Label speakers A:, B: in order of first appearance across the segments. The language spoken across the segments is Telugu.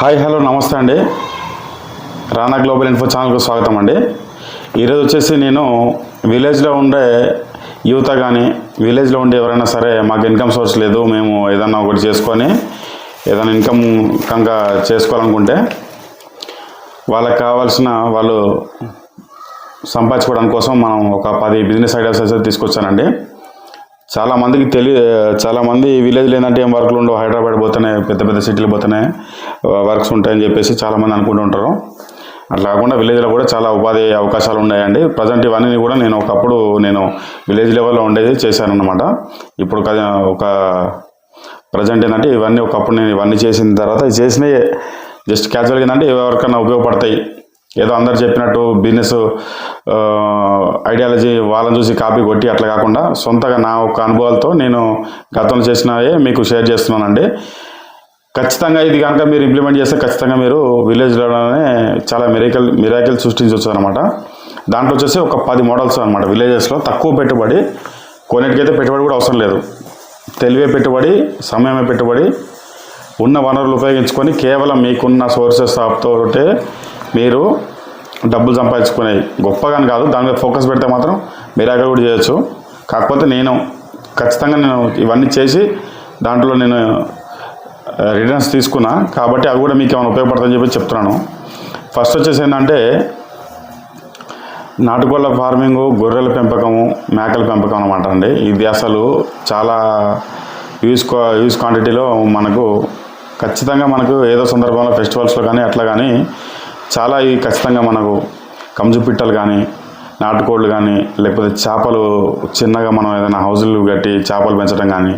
A: హాయ్ హలో నమస్తే అండి. రానా గ్లోబల్ ఇన్ఫో ఛానల్కు స్వాగతం అండి. ఈరోజు వచ్చేసి నేను విలేజ్లో ఉండే యువత కానీ విలేజ్లో ఉండే ఎవరైనా సరే మాకు ఇన్కమ్ సోర్స్ లేదు మేము ఏదన్నా ఒకటి చేసుకొని ఏదైనా ఇన్కమ్ కనుక చేసుకోవాలనుకుంటే వాళ్ళకి కావాల్సిన వాళ్ళు సంపాదించుకోవడం కోసం మనం ఒక పది బిజినెస్ ఐడియాస్ అయితే తీసుకొచ్చానండి. చాలా మందికి తెలియ చాలా మంది విలేజ్లో ఏంటంటే ఏం వర్క్లు ఉండవు హైదరాబాద్ పోతేనే పెద్ద పెద్ద సిటీలు పోతేనే వర్క్స్ ఉంటాయని చెప్పేసి చాలామంది అనుకుంటూ ఉంటారు. అట్లా కాకుండా విలేజ్లో కూడా చాలా ఉపాధి అవకాశాలు ఉన్నాయండి. ప్రజెంట్ ఇవన్నీ కూడా నేను ఒకప్పుడు నేను విలేజ్ లెవెల్లో ఉండేది చేశాను అనమాట ఇప్పుడు ఒక ప్రజెంట్ ఏంటంటే ఇవన్నీ ఒకప్పుడు నేను ఇవన్నీ చేసిన తర్వాత చేసినవి జస్ట్ క్యాజువల్గా ఏంటంటే ఎవరికైనా ఉపయోగపడతాయి. ఏదో అందరు చెప్పినట్టు బిజినెస్ ఐడియాలజీ వాళ్ళని చూసి కాపీ కొట్టి అట్లా కాకుండా సొంతగా నా ఒక అనుభవాలతో నేను గతంలో చేసినవే మీకు షేర్ చేస్తున్నానండి. ఖచ్చితంగా ఇది కనుక మీరు ఇంప్లిమెంట్ చేస్తే ఖచ్చితంగా మీరు విలేజ్లోనే చాలా మిరాకిల్ మిరాకిల్ సృష్టించవచ్చు అనమాట దాంట్లో వచ్చేసి ఒక పది మోడల్స్ అనమాట విలేజెస్లో తక్కువ పెట్టుబడి కొన్నిటికైతే పెట్టుబడి కూడా అవసరం లేదు. తెలివే పెట్టుబడి సమయమే పెట్టుబడి ఉన్న వనరులు ఉపయోగించుకొని కేవలం మీకున్న సోర్సెస్ తోటే మీరు డబ్బులు సంపాదించుకునేవి గొప్పగాని కాదు దాని మీద ఫోకస్ పెడితే మాత్రం మీరు అక్కడ కూడా చేయొచ్చు. కాకపోతే నేను ఖచ్చితంగా నేను ఇవన్నీ చేసి దాంట్లో నేను రిటర్న్స్ తీసుకున్నా. కాబట్టి అవి కూడా మీకు ఏమైనా ఉపయోగపడతాయని చెప్పి చెప్తున్నాను. ఫస్ట్ వచ్చేసి ఏంటంటే నాటుకోళ్ళ ఫార్మింగ్ గొర్రెల పెంపకము మేకల పెంపకం అనమాట అండి. ఇది అసలు చాలా యూజ్ క్వా- యూజ్ క్వాంటిటీలో మనకు ఖచ్చితంగా మనకు ఏదో సందర్భంలో ఫెస్టివల్స్లో కానీ అట్లా కానీ చాలా ఇవి ఖచ్చితంగా మనకు కంజు పిట్టలు కానీ నాటుకోళ్ళు కానీ లేకపోతే చేపలు చిన్నగా మనం ఏదైనా హౌజులు కట్టి చేపలు పెంచడం కానీ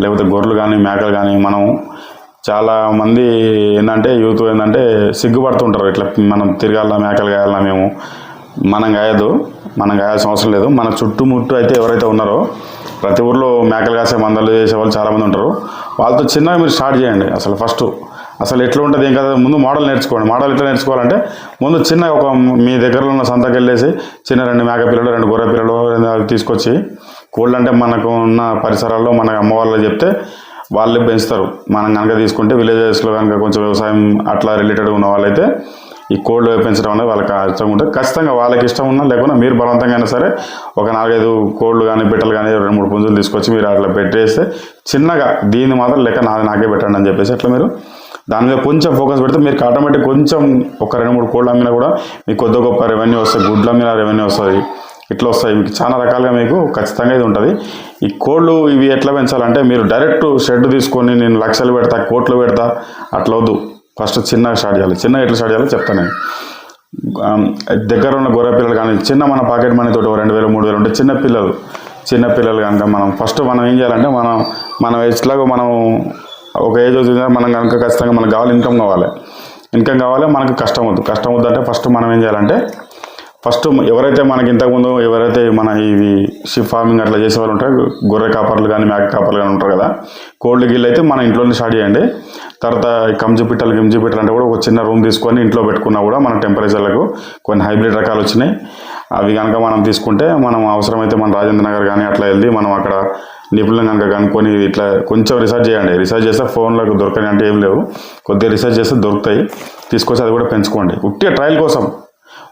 A: లేకపోతే గొర్రెలు కానీ మేకలు కానీ మనం చాలా మంది ఏంటంటే యూత్ ఏంటంటే సిగ్గుపడుతుంటారు ఇట్లా మనం తిరగాల మేకలు గాయాల మేము మనం కాయదు మనం కాయాల్సిన అవసరం లేదు. మన చుట్టుముట్టు అయితే ఎవరైతే ఉన్నారో ప్రతి ఊర్లో మేకలు కాసే మందలు చేసే వాళ్ళు చాలామంది ఉంటారు. వాళ్ళతో చిన్నగా మీరు స్టార్ట్ చేయండి. అసలు ఫస్ట్ అసలు ఎట్లా ఉంటుంది ఏం కదా ముందు మోడల్ నేర్చుకోండి. మోడల్ ఎట్లా నేర్చుకోవాలంటే ముందు చిన్న ఒక మీ దగ్గరలో ఉన్న సంతకి వెళ్ళేసి చిన్న రెండు మేక పిల్లలు రెండు గొర్రె పిల్లలు రెండు అవి తీసుకొచ్చి కోళ్ళు అంటే మనకు ఉన్న పరిసరాల్లో మన అమ్మ వాళ్ళు చెప్తే వాళ్ళు పెంచుతారు. మనం కనుక తీసుకుంటే విలేజెస్లో కనుక కొంచెం వ్యవసాయం అట్లా రిలేటెడ్గా ఉన్న వాళ్ళైతే ఈ కోళ్ళు పెంచడం అనేది వాళ్ళకి ఇష్టం ఉంటుంది. ఖచ్చితంగా వాళ్ళకి ఇష్టం ఉన్నా లేకుండా మీరు బలవంతంగా అయినా సరే ఒక నాలుగైదు కోళ్ళు కానీ బిడ్డలు కానీ రెండు మూడు పుంజులు తీసుకొచ్చి మీరు అట్లా పెట్టేస్తే చిన్నగా దీన్ని మాత్రం లెక్క నాది నాకే పెట్టండి అని చెప్పేసి అట్లా మీరు దాని మీద కొంచెం ఫోకస్ పెడితే మీకు ఆటోమేటిక్ కొంచెం ఒక రెండు మూడు కోళ్ళు అమ్మినా కూడా మీకు కొద్ది గొప్ప రెవెన్యూ వస్తుంది గుడ్ల మీద రెవెన్యూ వస్తుంది ఇట్లా వస్తాయి. మీకు చాలా రకాలుగా మీకు ఖచ్చితంగా ఇది ఉంటుంది. ఈ కోళ్ళు ఇవి ఎట్లా పెంచాలంటే మీరు డైరెక్ట్ షెడ్ తీసుకొని నేను లక్షలు పెడతా కోట్లు పెడతా అట్లా వద్దు. ఫస్ట్ చిన్నగా స్టార్ట్ చేయాలి. చిన్నగా ఎట్లా స్టార్ట్ చేయాలో చెప్తాను నేను. దగ్గర ఉన్న గొర్రె పిల్లలు కానీ చిన్న మన పాకెట్ మనీ తోటి రెండు వేలు మూడు వేలు ఉంటే చిన్న పిల్లలు చిన్న పిల్లలు కనుక మనం ఫస్ట్ మనం ఏం చేయాలంటే మనం మనం ఎట్లాగో మనం ఒక ఏజ్ వచ్చిందా మనం కనుక ఖచ్చితంగా మనకు కావాలి ఇన్కమ్ కావాలి. ఇన్కమ్ కావాలి మనకు కష్టం వద్దు. కష్టం వద్దు అంటే ఫస్ట్ మనం ఏం చేయాలంటే ఫస్ట్ ఎవరైతే మనకి ఇంతకుముందు ఎవరైతే మన ఇవి షిప్ ఫార్మింగ్ అట్లా చేసే వాళ్ళు ఉంటారు గొర్రె కాపర్లు కానీ మేక కాపర్లు కానీ ఉంటారు కదా కోల్డ్ గిల్ అయితే మన ఇంట్లోనే స్టార్ట్ చేయండి. తర్వాత కంజి పిట్టలు గింజి పిట్టలు అంటే కూడా ఒక చిన్న రూమ్ తీసుకొని ఇంట్లో పెట్టుకున్నా కూడా మన టెంపరేచర్లకు కొన్ని హైబ్రిడ్ రకాలు వచ్చినాయి. అవి కనుక మనం తీసుకుంటే మనం అవసరమైతే మన రాజేంద్ర నగర్ కానీ అట్లా వెళ్ళి మనం అక్కడ నిపుణులను కనుక కనుక్కొని ఇట్లా కొంచెం రీసెర్చ్ చేయండి. రీసెర్చ్ చేస్తే ఫోన్లకు దొరకని అంటే ఏం లేవు. కొద్దిగా రీసెర్చ్ చేస్తే దొరుకుతాయి. తీసుకొచ్చి అది కూడా పెంచుకోండి. ఉట్టే ట్రయల్ కోసం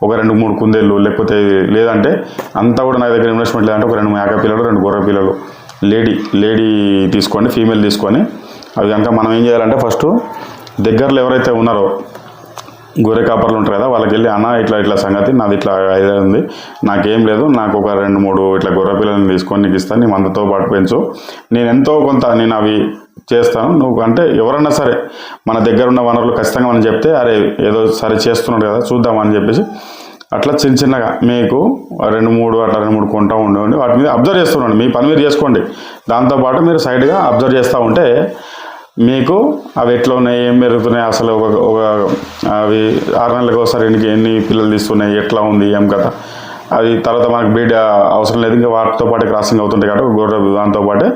A: ఒక రెండు మూడు కుందేళ్ళు లేకపోతే లేదంటే అంతా కూడా నా దగ్గర ఇన్వెస్ట్మెంట్ లేదంటే ఒక రెండు మేక పిల్లలు రెండు గొర్రె పిల్లలు. లేడీ లేడీ తీసుకోండి ఫీమేల్ తీసుకొని అవి కనుక మనం ఏం చేయాలంటే ఫస్ట్ దగ్గరలో ఎవరైతే ఉన్నారో గొర్రె కాపర్లు ఉంటారు కదా వాళ్ళకి వెళ్ళి అన్న ఇట్లా ఇట్లా సంగతి నాది ఇట్లా ఐడియా ఉంది నాకేం లేదు నాకు ఒక రెండు మూడు ఇట్లా గొర్రె పిల్లల్ని తీసుకొని నీకు ఇస్తాను నీ మందతో పాటు పెంచు నేను ఎంతో కొంత నేను అవి చేస్తాను నువ్వు అంటే ఎవరన్నా సరే మన దగ్గర ఉన్న వనరులు ఖచ్చితంగా మనం చెప్తే అరే ఏదో సరే చేస్తున్నాడు కదా చూద్దామని చెప్పేసి అట్లా చిన్న చిన్నగా మీకు రెండు మూడు అట్లా రెండు మూడు కొంటా ఉండండి వాటి మీద అబ్జర్వ్ చేస్తుండండి మీ పని మీరు చేసుకోండి దాంతోపాటు మీరు సైడ్గా అబ్జర్వ్ చేస్తూ ఉంటే మీకు అవి ఎట్లా ఉన్నాయి ఏం పెరుగుతున్నాయి అసలు ఒక ఒక అవి ఆరు నెలలకు ఒకసారి ఎన్ని ఎన్ని పిల్లలు తీస్తున్నాయి ఎట్లా ఉంది ఏం కదా అది తర్వాత మనకు బ్రీడ్ అవసరం లేదు ఇంకా వాటితో పాటు క్రాసింగ్ అవుతుంటాయి కాబట్టి గొర్రె దాంతో పాటే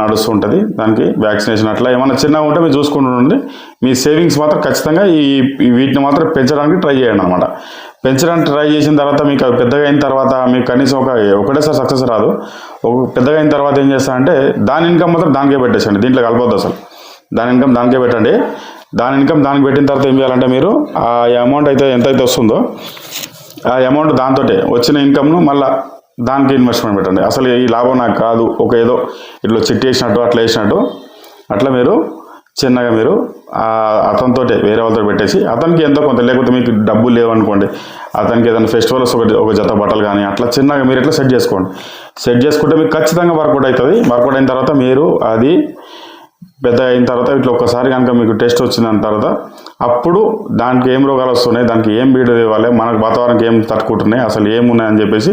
A: నడుస్తూ ఉంటుంది. దానికి వ్యాక్సినేషన్ అట్లా ఏమైనా చిన్నగా ఉంటే మీరు చూసుకుంటూ మీ సేవింగ్స్ మాత్రం ఖచ్చితంగా ఈ వీటిని మాత్రం పెంచడానికి ట్రై చేయండి అనమాట పెంచడానికి ట్రై చేసిన తర్వాత మీకు అవి పెద్దగా అయిన తర్వాత మీకు కనీసం ఒక ఒకటేసారి సక్సెస్ రాదు. ఒక పెద్దగా అయిన తర్వాత ఏం చేస్తారంటే దాని ఇన్కమ్ మాత్రం దానికే పెట్టేసండి దీంట్లో కలపొద్దు అసలు. దాని ఇన్కమ్ దానికే పెట్టండి. దాని ఇన్కమ్ దానికి పెట్టిన తర్వాత ఏం చేయాలంటే మీరు ఆ అమౌంట్ అయితే ఎంతైతే వస్తుందో ఆ అమౌంట్ దాంతో వచ్చిన ఇన్కమ్ను మళ్ళీ దానికి ఇన్వెస్ట్మెంట్ పెట్టండి. అసలు ఈ లాభం నాకు కాదు ఒక ఏదో ఇట్లా చిట్టి వేసినట్టు అట్లా వేసినట్టు. అట్లా మీరు చిన్నగా మీరు అతనితో వేరే వాళ్ళతో పెట్టేసి అతనికి ఎంతో కొంత లేకపోతే మీకు డబ్బులు లేవనుకోండి అతనికి ఏదైనా ఫెస్టివల్స్ ఒక ఒక జత బట్టలు కానీ అట్లా చిన్నగా మీరు ఇట్లా సెట్ చేసుకోండి. సెట్ చేసుకుంటే మీకు ఖచ్చితంగా వర్కౌట్ అవుతుంది. వర్కౌట్ అయిన తర్వాత మీరు అది పెద్ద అయిన తర్వాత ఇట్లా ఒక్కసారి కనుక మీకు టెస్ట్ వచ్చిన తర్వాత అప్పుడు దానికి ఏం రోగాలు వస్తున్నాయి దానికి ఏం బీడు ఇవ్వాలి మనకు వాతావరణం ఏం తట్టుకుంటున్నాయి అసలు ఏమున్నాయి అని చెప్పేసి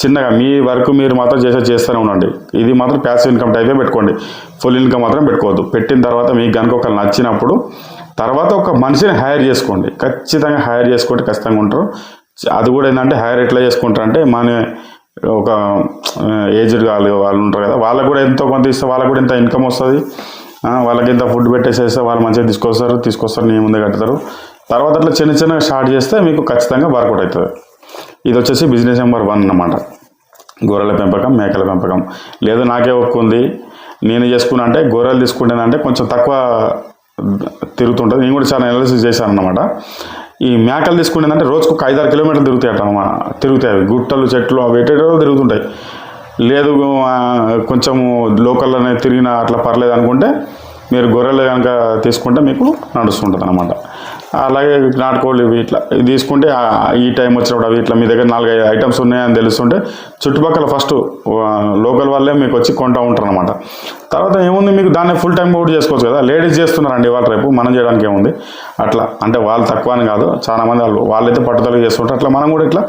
A: చిన్నగా మీ వర్క్ మీరు మాత్రం చేసే చేస్తూనే ఉండండి. ఇది మాత్రం ప్యాసివ్ ఇన్కమ్ టైపే పెట్టుకోండి. ఫుల్ ఇన్కమ్ మాత్రం పెట్టుకోవద్దు. పెట్టిన తర్వాత మీకు కనుక ఒక నచ్చినప్పుడు తర్వాత ఒక మనిషిని హైర్ చేసుకోండి. ఖచ్చితంగా హైర్ చేసుకుంటే ఖచ్చితంగా ఉంటారు. అది కూడా ఏంటంటే హైర్ ఎట్లా చేసుకుంటారంటే మన ఒక ఏజ్డ్ వాళ్ళు వాళ్ళు ఉంటారు కదా వాళ్ళకు కూడా ఎంతో కొంత ఇస్తే వాళ్ళకు కూడా ఇంత ఇన్కమ్ వస్తుంది. వాళ్ళకి ఇంత ఫుడ్ పెట్టేసేస్తే వాళ్ళు మంచిగా తీసుకొస్తారు తీసుకొస్తారు నేను ముందే కట్టుతారు. తర్వాత అట్లా చిన్న చిన్నగా స్టార్ట్ చేస్తే మీకు ఖచ్చితంగా వర్కౌట్ అవుతుంది. ఇది వచ్చేసి బిజినెస్ నెంబర్ వన్ అన్నమాట. గొర్రెల పెంపకం మేకల పెంపకం. లేదు నాకే ఒక్కుంది నేను చేసుకున్నా అంటే గొర్రెలు తీసుకుంటానంటే కొంచెం తక్కువ తిరుగుతుంటుంది. నేను కూడా చాలా అనాలిసిస్ చేశాను అనమాట ఈ మేకలు తీసుకుంటేనంటే రోజుకు ఒక ఐదారు కిలోమీటర్లు తిరుగుతాయి అన్నమాట. తిరుగుతాయి అవి. గుట్టలు చెట్లు అవి ఎటేటో తిరుగుతుంటాయి. లేదు ఆ, కొంచెము లోకల్లోనే తిరిగిన అట్లా పర్లేదు అనుకుంటే మీరు గొర్రెలు కనుక తీసుకుంటే మీకు నడుస్తుంటుంది అనమాట అలాగే నాటుకోళ్ళు ఇవి ఇట్లా తీసుకుంటే ఈ టైం వచ్చినప్పుడు అవి ఇట్లా మీ దగ్గర నాలుగైదు ఐటమ్స్ ఉన్నాయని తెలుస్తుంటే చుట్టుపక్కల ఫస్ట్ లోకల్ వాళ్ళే మీకు వచ్చి కొంటూ ఉంటారు అనమాట తర్వాత ఏముంది మీకు దాన్ని ఫుల్ టైం కూడా చేసుకోవచ్చు కదా. లేడీస్ చేస్తున్నారండి ఇవాళ రేపు మనం చేయడానికి ఏముంది? అట్లా అంటే వాళ్ళు తక్కువ అని కాదు చాలా మంది వాళ్ళు వాళ్ళైతే పట్టుదల చేస్తుంటారు. అట్లా మనం కూడా ఇట్లా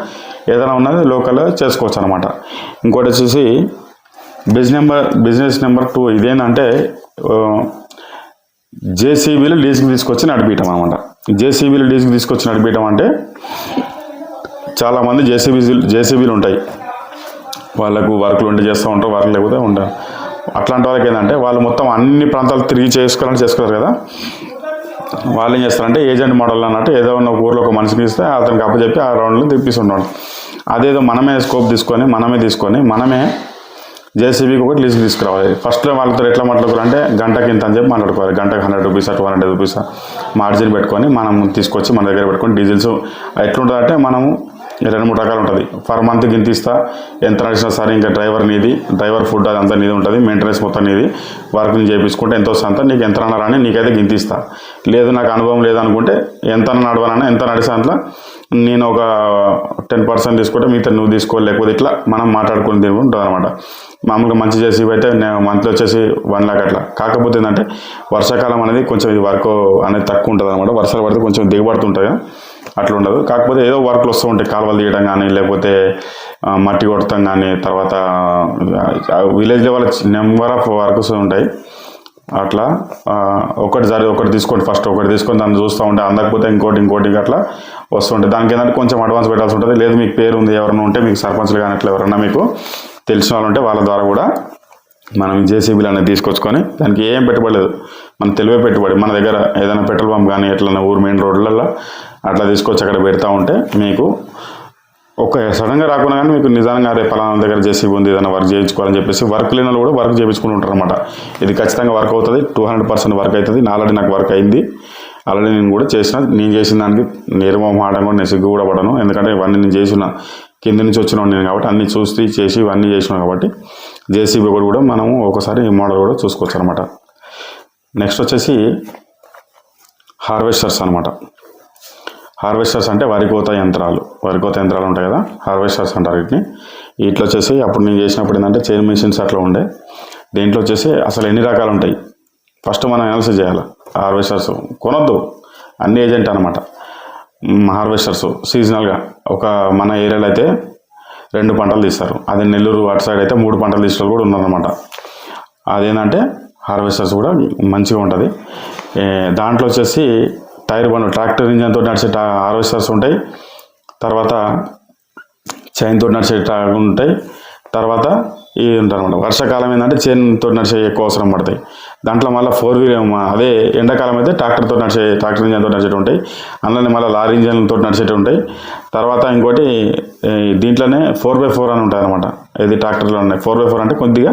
A: ఏదైనా ఉన్నది లోకల్ చేసుకోవచ్చు అనమాట ఇంకోటి వచ్చేసి business number business number two ఇదేంటంటే జేసీబీలు లీజ్కి తీసుకొచ్చి నడిపించడం అనమాట జేసీబీలు లీజ్కి తీసుకొచ్చి నడిపించడం అంటే చాలామంది జేసీబీ జేసీబీలు ఉంటాయి. వాళ్ళకు వర్క్లు ఉండి చేస్తూ ఉంటారు వర్క్ లేకపోతే ఉంటారు అట్లాంటి వాళ్ళకి ఏంటంటే వాళ్ళు మొత్తం అన్ని ప్రాంతాలు తిరిగి చేసుకోవాలని చేసుకోరు కదా. వాళ్ళు ఏం చేస్తారంటే ఏజెంట్ మోడల్ అన్నట్టు ఏదో ఉన్న ఊర్లో ఒక మనిషికి ఇస్తే అతనికి అప్పచెప్పి ఆ రౌండ్లో తిప్పిస్తున్నాడు అదేదో మనమే స్కోప్ తీసుకొని మనమే తీసుకొని మనమే జేసీబీకి ఒకటి లీజ్కి తీసుకురావాలి. ఫస్ట్లో వాళ్ళతో ఎట్లా మాట్లాడుకోవాలంటే గంటకి ఇంత అని చెప్పి మాట్లాడుకోవాలి. గంటకి hundred rupees two hundred rupees margin పెట్టుకొని మనం తీసుకొచ్చి మన దగ్గర పెట్టుకొని డీజిల్స్ ఎట్లుంటుందంటే మనము రెండు మూడు రకాలు ఉంటుంది. పర్ మంత్ గింత ఇస్తా ఎంత నడిచినా సరే ఇంకా డ్రైవర్ నీది డ్రైవర్ ఫుడ్ అది అంతా నీది ఉంటుంది మెయింటెనెన్స్ మొత్తం నీది. వర్క్ నేను చేయించుకుంటే ఎంత వస్తుంది అంత నీకు ఎంత రాని నీకైతే గింత ఇస్తా. లేదు నాకు అనుభవం లేదనుకుంటే ఎంత నడవాలన్నా ఎంత నడిచే అంతా నేను ఒక టెన్ పర్సెంట్ తీసుకుంటే మిగతా నువ్వు తీసుకో లేకపోతే ఇట్లా మనం మాట్లాడుకుని తిని ఉంటుంది అనమాట మామూలుగా మంచి చేసి అయితే నేను మంత్లీ వచ్చేసి వన్ లాక్ అట్లా. కాకపోతే ఏంటంటే వర్షాకాలం అనేది కొంచెం ఇది వర్క్ అనేది తక్కువ ఉంటుంది అనమాట వర్షాలు పడితే కొంచెం దిగబడుతుంటాయి అట్లా ఉండదు కాకపోతే ఏదో వర్క్లు వస్తూ ఉంటాయి. కాలువలు తీయడం కానీ లేకపోతే మట్టి కొట్టడం కానీ తర్వాత village level number of works ఉంటాయి. అట్లా ఒకటి జరి ఒకటి తీసుకోండి ఫస్ట్. ఒకటి తీసుకొని దాన్ని చూస్తూ ఉంటే అందకపోతే ఇంకోటి ఇంకోటి అట్లా వస్తుంటాయి దానికి ఏంటంటే కొంచెం అడ్వాన్స్ పెట్టాల్సి ఉంటుంది. లేదు మీకు పేరు ఉంది ఎవరైనా ఉంటే మీకు సర్పంచ్లు కానీ అట్లా ఎవరైనా మీకు తెలిసిన వాళ్ళు ఉంటే వాళ్ళ ద్వారా కూడా మనం జేసీబీలు అనేది తీసుకొచ్చుకొని దానికి ఏం పెట్టుబడలేదు మన తెలివే పెట్టుబడి. మన దగ్గర ఏదైనా పెట్రోల్ పంప్ కానీ ఎట్లన్నా ఊరు మెయిన్ రోడ్లలో అట్లా తీసుకొచ్చి అక్కడ పెడతా ఉంటే మీకు ఒక సడన్గా రాకుండా కానీ మీకు నిజంగా రేపు పలానా దగ్గర జేసీబీ ఉంది ఏదైనా వర్క్ చేయించుకోవాలని చెప్పేసి వర్క్ లేని వాళ్ళు కూడా వర్క్ చేయించుకుంటూ ఉంటారు అనమాట ఇది ఖచ్చితంగా వర్క్ అవుతుంది టూ హండ్రెడ్ పర్సెంట్ వర్క్ అవుతుంది. నా ఆల్రెడీ నాకు వర్క్ అయింది. ఆల్రెడీ నేను కూడా చేసిన నేను చేసిన దానికి నిర్మోహమాటం కూడా నేను సిగ్గు కూడా పడను. ఎందుకంటే ఇవన్నీ నేను చేసిన కింద నుంచి వచ్చిన నేను కాబట్టి అన్ని చూసి చేసి ఇవన్నీ చేసినాం కాబట్టి జేసీబీ కూడా కూడా మనము ఒకసారి ఈ మోడల్ కూడా చూసుకోవచ్చు అనమాట నెక్స్ట్ వచ్చేసి హార్వెస్టర్స్ అనమాట హార్వెస్టర్స్ అంటే వరి కోత యంత్రాలు. వరి కోత యంత్రాలు ఉంటాయి కదా హార్వెస్టర్స్ అంటారు వీటిని. వీటిలో వచ్చేసి అప్పుడు నేను చేసినప్పుడు ఏంటంటే చైన్ మిషన్స్ అట్లా ఉండే. దీంట్లో వచ్చేసి అసలు ఎన్ని రకాలు ఉంటాయి? ఫస్ట్ మనం అనాలిసిస్ చేయాలి. హార్వెస్టర్స్ కొనొద్దు. అన్ని ఏజెంట్ అనమాట హార్వెస్టర్స్ సీజనల్గా ఒక మన ఏరియాలో అయితే రెండు పంటలు తీస్తారు. అదే నెల్లూరు అటు సైడ్ అయితే మూడు పంటలు తీసిన కూడా ఉన్నారనమాట అదేంటంటే హార్వెస్టర్స్ కూడా మంచిగా ఉంటుంది. దాంట్లో వచ్చేసి టైర్ బండ్ ట్రాక్టర్ ఇంజన్తో నడిచే హార్వెస్టర్స్ ఉంటాయి. తర్వాత చైన్తో నడిచే ఉంటాయి. తర్వాత ఇవి ఉంటారనమాట వర్షాకాలం ఏంటంటే చైన్తో నడిచే ఎక్కువ అవసరం పడతాయి. దాంట్లో మళ్ళీ ఫోర్ వీలర్ అదే ఎండాకాలం అయితే ట్రాక్టర్తో నడిచే ట్రాక్టర్ ఇంజన్తో నడిచేటు ఉంటాయి. అందులోనే మళ్ళీ లారీ ఇంజన్తో నడిచేటు ఉంటాయి. తర్వాత ఇంకోటి దీంట్లోనే ఫోర్ బై ఫోర్ అని ఉంటాయి అనమాట ఇది ట్రాక్టర్లో ఉన్నాయి. ఫోర్ బై ఫోర్ అంటే కొద్దిగా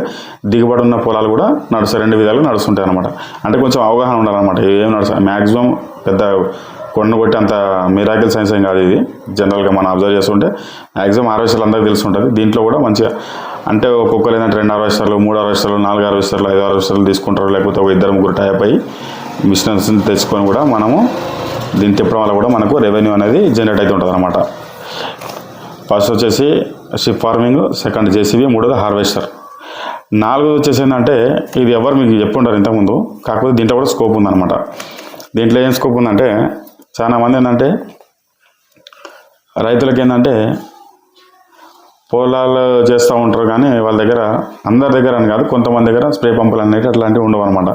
A: దిగుబడి ఉన్న పొలాలు కూడా నడుస్తాయి. రెండు విధాలుగా నడుస్తుంటాయి అనమాట అంటే కొంచెం అవగాహన ఉండాలన్నమాట. ఏం నడుస్తాయి మ్యాక్సిమం పెద్ద కొండ కొట్టి అంత మిరాకిల్ సైన్స్ ఏం కాదు ఇది. జనరల్గా మనం అబ్జర్వ్ చేస్తుంటే మ్యాక్సిమం హార్వెస్టర్లు అందరికీ తెలుసుంటుంది దీంట్లో కూడా మంచిగా అంటే ఒక్కొక్కరు ఏంటంటే రెండు హార్వెస్టర్లు మూడు హార్వెస్టర్లు నాలుగు హార్వెస్టర్లు ఐదు హార్వెస్టర్లు తీసుకుంటారు. లేకపోతే ఒక ఇద్దరు ముగ్గురు టైప్ అయ్యి మిషనరీస్ తెచ్చుకొని కూడా మనము దీన్ని తిప్పడం వల్ల కూడా మనకు రెవెన్యూ అనేది జనరేట్ అవుతుంటుంది అనమాట ఫస్ట్ వచ్చేసి షిప్ ఫార్మింగ్ సెకండ్ జేసీబీ మూడోది హార్వెస్టర్ నాలుగోది వచ్చేసి ఏంటంటే ఇది ఎవరు మీకు చెప్పుంటారు ఇంతకుముందు కాకపోతే దీంట్లో కూడా స్కోప్ ఉందన్నమాట. దీంట్లో ఏం స్కోప్ ఉందంటే చాలా మంది ఏంటంటే రైతులకి ఏంటంటే పొలాలు చేస్తూ ఉంటారు కానీ వాళ్ళ దగ్గర అందరి దగ్గర అని కాదు కొంతమంది దగ్గర స్ప్రే పంపులు అనేవి అట్లాంటివి ఉండవు అనమాట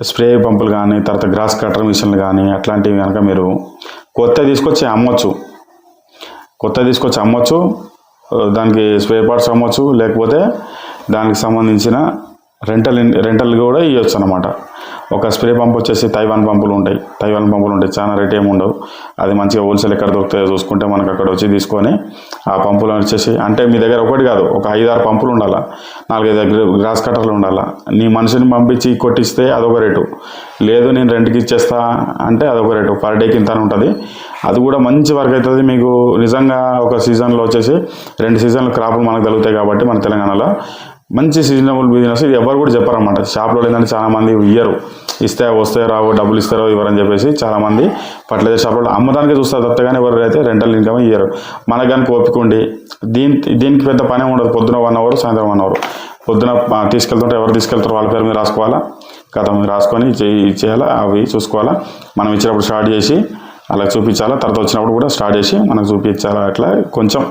A: స్ప్రే పంపులు కానీ తర్వాత గ్రాస్ కట్టర్ మిషన్లు కానీ అట్లాంటివి కనుక మీరు కొత్త తీసుకొచ్చి అమ్మొచ్చు. కొత్త తీసుకొచ్చి అమ్మొచ్చు దానికి స్పేర్ పార్ట్స్ అమ్మొచ్చు లేకపోతే దానికి సంబంధించిన రెంటల్ రెంటల్ కూడా ఇవ్వచ్చు అనమాట ఒక స్ప్రే పంప్ వచ్చేసి తైవాన్ పంపులు ఉంటాయి. తైవాన్ పంపులు ఉంటాయి చాలా రేట్ ఏమి ఉండవు. అది మంచిగా హోల్సేల్ ఎక్కడ దొరుకుతాయో చూసుకుంటే మనకు అక్కడ వచ్చి తీసుకొని ఆ పంపులు వచ్చేసి అంటే మీ దగ్గర ఒకటి కాదు ఒక ఐదారు పంపులు ఉండాలా నాలుగైదు గ్రాస్ కట్టర్లు ఉండాలా. నీ మనిషిని పంపించి కొట్టిస్తే అదొక రేటు. లేదు నేను రెంట్కి ఇచ్చేస్తా అంటే అదొక రేటు. పర్ డేకి ఇంత అని ఉంటుంది. అది కూడా మంచి వర్క్ అవుతుంది. మీకు నిజంగా ఒక సీజన్లో వచ్చేసి రెండు సీజన్లు క్రాపులు మనకు కలుగుతాయి కాబట్టి మన తెలంగాణలో మంచి సీజనబుల్ బిజినెస్. ఇది ఎవరు కూడా చెప్పారన్నమాట. షాప్లో ఏంటంటే చాలామంది ఇయ్యరు. ఇస్తే వస్తే రావు డబ్బులు ఇస్తారో ఇవ్వరని చెప్పేసి చాలామంది ఫర్టిలైజర్ షాప్లో అమ్మడానికి చూస్తారు తప్ప కానీ ఎవరు అయితే రెంటల్ ఇన్కమ్ ఇయ్యరు. మనకు కానీ ఓపిక దీని దీనికి పెద్ద పని ఉండదు. పొద్దున వన్ అవర్ సాయంత్రం వన్ అవర్. పొద్దున తీసుకెళ్తుంటే ఎవరు తీసుకెళ్తారో వాళ్ళ పేరు మీద రాసుకోవాలా? కథ మీద రాసుకొని చేయి చేయాలా? అవి చూసుకోవాలా? మనం ఇచ్చినప్పుడు స్టార్ట్ చేసి అలా చూపించాలా. తర్వాత వచ్చినప్పుడు కూడా స్టార్ట్ చేసి మనకు చూపించాలా అట్లా. కొంచెం